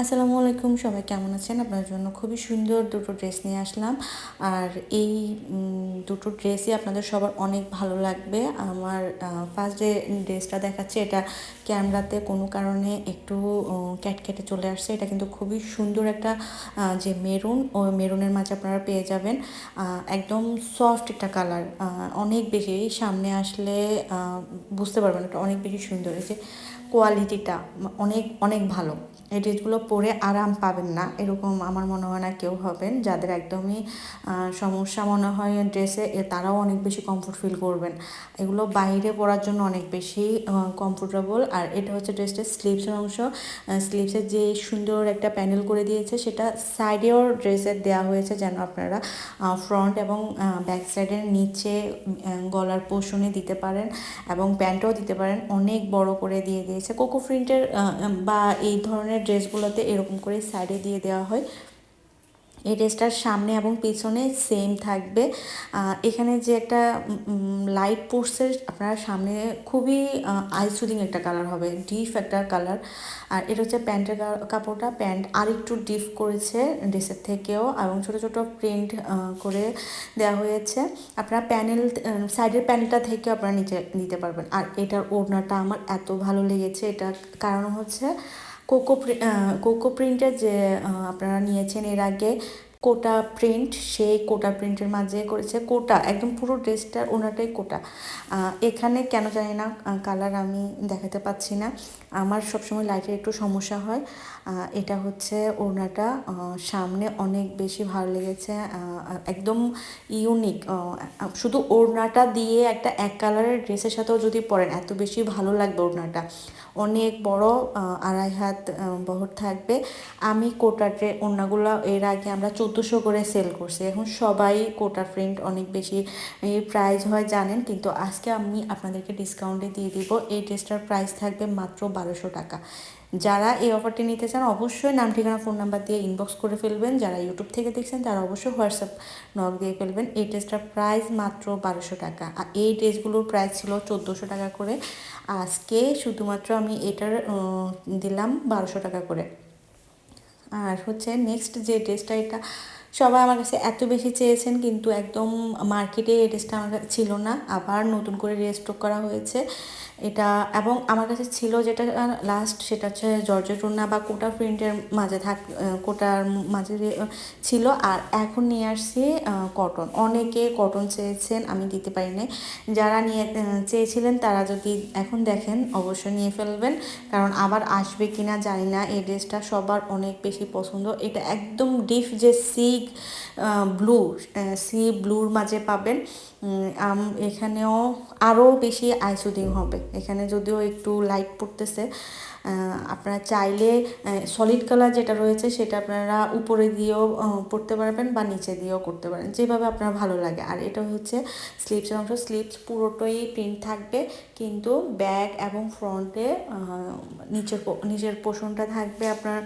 আসসালামু আলাইকুম, সবাই কেমন আছেন? আপনার জন্য খুবই সুন্দর দুটো ড্রেস নিয়ে আসলাম। আর এই দুটো ড্রেসই আপনাদের সবার অনেক ভালো লাগবে। আমার ফার্স্ট যে ড্রেসটা দেখাচ্ছে, এটা ক্যামেরাতে কোনো কারণে একটু ক্যাটকেটে চলে আসছে। এটা কিন্তু খুবই সুন্দর একটা যে মেরুন, ও মেরুনের মাঝে আপনারা পেয়ে যাবেন। একদম সফট একটা কালার অনেক বেশি সামনে আসলে বুঝতে পারবেন এটা অনেক বেশি সুন্দর। এই যে কোয়ালিটিটা অনেক অনেক ভালো। এই ড্রেসগুলো পরে আরাম পাবেন না। এরকম আমার মনে হয় না কেউ হবেন। যাদের একদমই সমস্যা মনে হয় ড্রেসে তারাও অনেক বেশি কমফোর্ট ফিল করবেন। এগুলো বাইরে পরার জন্য অনেক বেশি কমফোর্টেবল আর এটা হচ্ছে ড্রেসটার স্লিভসের অংশ। স্লিভসের যে সুন্দর একটা প্যানেল করে দিয়েছে, সেটা সাইডেও ড্রেসের দেওয়া হয়েছে যেন আপনারা ফ্রন্ট এবং ব্যাক সাইডের নিচে গলার পোষণে দিতে পারেন এবং প্যান্টও দিতে পারেন। অনেক বড় করে দিয়ে দিয়েছে। কোকো প্রিন্টের বা এই ধরনের ড্রেসগুলোতে এরকম করে সাইডে দিয়ে দেওয়া হয়। এই ড্রেসটার সামনে এবং পিছনে সেম থাকবে। এখানে যে একটা লাইট পোর্সের আপনারা সামনে খুবই আই সুদিং একটা কালার হবে ডিপ একটা কালার আর এটা হচ্ছে প্যান্টের কাপড়টা প্যান্ট আর একটু ডিপ করেছে ড্রেসের থেকেও এবং ছোট ছোট প্রিন্ট করে দেওয়া হয়েছে। আপনারা প্যানেল সাইডের প্যানেলটা থেকেও আপনারা নিচে নিতে পারবেন। আর এটার ওড়নাটা আমার এত ভালো লেগেছে, এটার কারণ হচ্ছে কোকো কোকো প্রিন্টের যে আপনারা নিয়েছেন এর আগে কোটা প্রিন্ট সেই কোটা প্রিন্টের মাঝে করেছে কোটা একদম পুরো ড্রেসটার ওনাটাই কোটা। এখানে কেন জানি না কালার আমি দেখাতে পাচ্ছি না। আমার সবসময় লাইটের একটু সমস্যা হয়। এটা হচ্ছে ওড়নাটা আহ, সামনে অনেক বেশি ভালো লেগেছে একদম ইউনিক শুধু ওড়নাটা দিয়ে একটা এক কালারের ড্রেসের সাথেও যদি পরেন এত বেশি ভালো লাগবে ওড়নাটা। অনেক বড় আড়াই হাত বহর থাকবে। আমি কোটাটে ওড়নাগুলো এর আগে আমরা চোদ্দোশো করে সেল করছে। এখন সবাই কোটা প্রিন্ট অনেক বেশি প্রাইস হয় জানেন, কিন্তু আজকে আমি আপনাদেরকে ডিসকাউন্টে দিয়ে দিব। এই ড্রেসটার প্রাইস থাকবে মাত্র বারোশো টাকা। যারা এই অফারটি নিতে চান, অবশ্যই নাম, ঠিকানা ফোন নাম্বার দিয়ে ইনবক্স করে ফেলবেন। যারা ইউটিউব থেকে দেখছেন, তারা অবশ্যই হোয়াটসঅ্যাপ নক দিয়ে ফেলবেন। এই ড্রেসটার প্রাইস মাত্র বারোশো টাকা। আর এই ড্রেসগুলোর প্রাইস ছিল চোদ্দোশো টাকা করে। আজকে শুধুমাত্র আমি এটার দিলাম বারোশো টাকা করে। আর হচ্ছে নেক্সট যে ড্রেসটা এটা সবাই আমার কাছে এত বেশি চেয়েছেন, কিন্তু একদম মার্কেটে এই ড্রেসটা আমার ছিল না। আবার নতুন করে রেস্টক করা হয়েছে। এটা এবং আমার কাছে ছিল যেটা লাস্ট সেটা হচ্ছে জর্জেট রুনা বা কোটা প্রিন্টের মাঝে থাক কোটার মাঝে ছিল। আর এখন নিয়ে আসছি কটন অনেকে কটন চেয়েছেন, আমি দিতে পারি নাই যারা নিয়ে চেয়েছিলেন, তারা যদি এখন দেখেন, অবশ্যই নিয়ে ফেলবেন। কারণ আবার আসবে কি না জানি না। এই ড্রেসটা সবার অনেক বেশি পছন্দ। এটা একদম ডিপ যে সি ব্লু সি ব্লুর মাঝে পাবেন। এখানেও আরও বেশি আইসুদিং হবে। এখানে যদিও একটু লাইট পড়তেছে আপনারা চাইলে সলিড কালার যেটা রয়েছে সেটা আপনারা উপরে দিয়েও পড়তে পারবেন বা নিচে দিয়েও করতে পারেন, যেভাবে আপনার ভালো লাগে। আর এটা হচ্ছে স্লিপসের অংশ। স্লিপস পুরোটাই প্রিন্ট থাকবে, কিন্তু ব্যাক এবং ফ্রন্টে নিচের নিচের পোষণটা থাকবে আপনার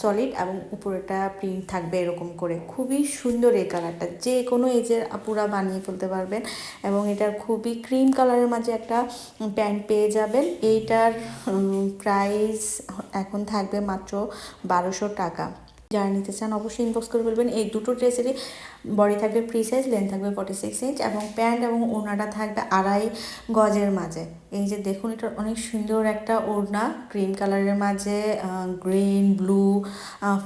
সলিড এবং উপরেটা প্রিন্ট থাকবে এরকম করে। খুবই সুন্দর এই কালারটা যে কোনো এজের আপুরা বানিয়ে ফেলতে পারবেন এবং এটার খুবই ক্রিম কালারের মাঝে একটা প্যান্ট পেয়ে যাবেন। এইটার প্রাইস এখন থাকবে মাত্র বারোশো টাকা। যারা নিতে চান, অবশ্যই ইনবক্স করে বলবেন এই দুটো ড্রেসেরই বডি থাকবে ফ্রি সাইজ লেন্থ থাকবে ফর্টি সিক্স ইঞ্চ এবং প্যান্ট এবং ওড়নাটা থাকবে আড়াই গজের মাঝে। এই যে দেখুন, এটা অনেক সুন্দর একটা ওড়না ক্রিম কালারের মাঝে গ্রিন ব্লু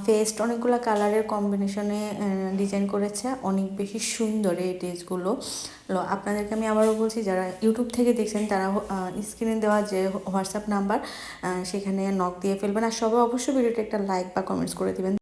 ফেস্ট অনেকগুলো কালারের কম্বিনেশনে ডিজাইন করেছে। অনেক বেশি সুন্দর এই ড্রেসগুলো। আপনাদেরকে আমি আবারও বলছি, যারা ইউটিউব থেকে দেখছেন, তারা স্ক্রিনে দেওয়া যে হোয়াটসঅ্যাপ নাম্বার সেখানে নক দিয়ে ফেলবেন। আর সবাই অবশ্যই ভিডিওটা একটা লাইক বা কমেন্টস করে দিবেন।